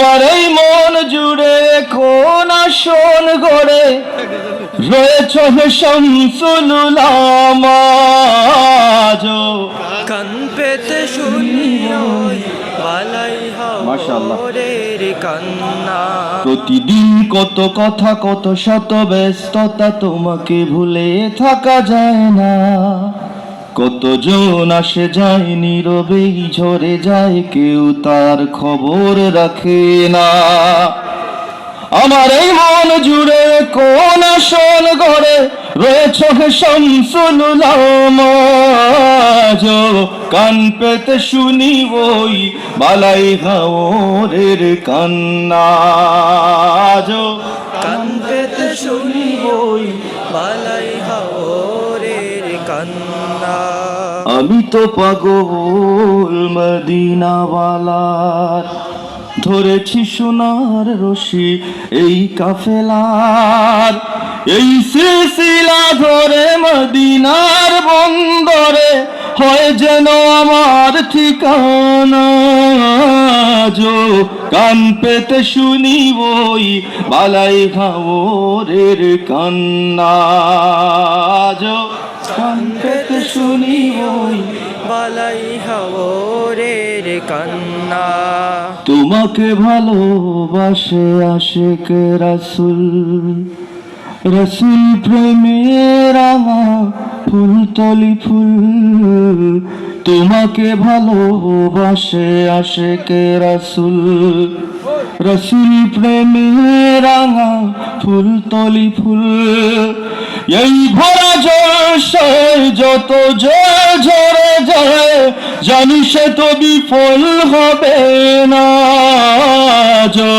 আমার এই মন জুড়ে কোন আসন গড়ে? রয়েছ হে শামসুলামাজ কান পেতে শুনি প্রতিদিন কত কথা কত শত ব্যস্ততা তোমাকে ভুলে থাকা যায় না। কতজন আসে যায় নীরবেই ঝরে যায়, কেউ তার খবর রাখে না। আমার এই মন জুড়ে কোন আসল ঘরে রয়েছে হে শামসুলামাজ কান পেতে শুনি ওই বালাই হাওরের কান্নাজ কান পেতে শুনি ওই বালাই হাওরের কান্না আমি তো পাগল মদিনাওয়ালার। ধরেছি সোনার রশি এই কাফেলার। এই সিলসিলা ধরে মদিনার বন্দরে হয় যেন আমার ঠিকানা। কান পেতে শুনি ওই বালাই খাওরের কান্না। কান পেতে শুনি ওই বালাই হাওরের কান্না। তোমাকে ভালোবাসে আশেকে রাসুল। রসুল প্রেমের আমার ফুল তলি ফুল। তোমাকে ভালোবাসে আশেকে রাসুল। রসুল প্রেমের রাঙা ফুল তলি ফুল। এই ভরা জয় যত জয় ঝরে যায়, জানি সে তো বিফল হবে না। যো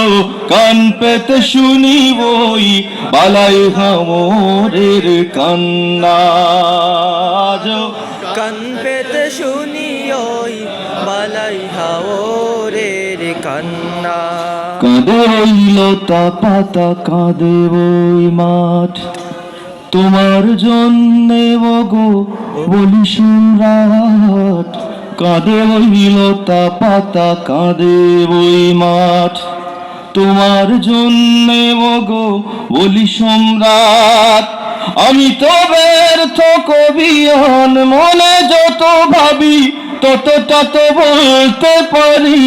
কান পেতে শুনি ওই বালাই হামরের কান্না। যো কান পেতে শুনি ওই বালাই হাওরের কান্না। কাঁদে ওই লতা পাতা, কাঁদে ওই মাঠ। তোমার জন্যে গো বলি সম্রাট, কাঁদে ওই লতা পাতা, কাঁদে ওই মাঠ। তোমার জন্যে গো বলি সম্রাট, আমি তো ব্যর্থ কবিয়ান মনে যত ভাবি, ততটা তো বলতে পারি।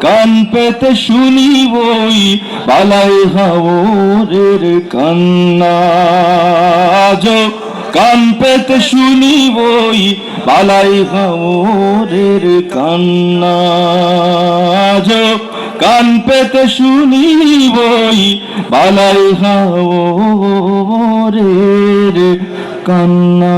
কান পেতে শুনি ওই পালাই হাওরের কান্না। কান পেতে শুনি ওই পালাই হাওরের কান্না। কান পেতে শুনি ওই বালাই হাওরের কান্না।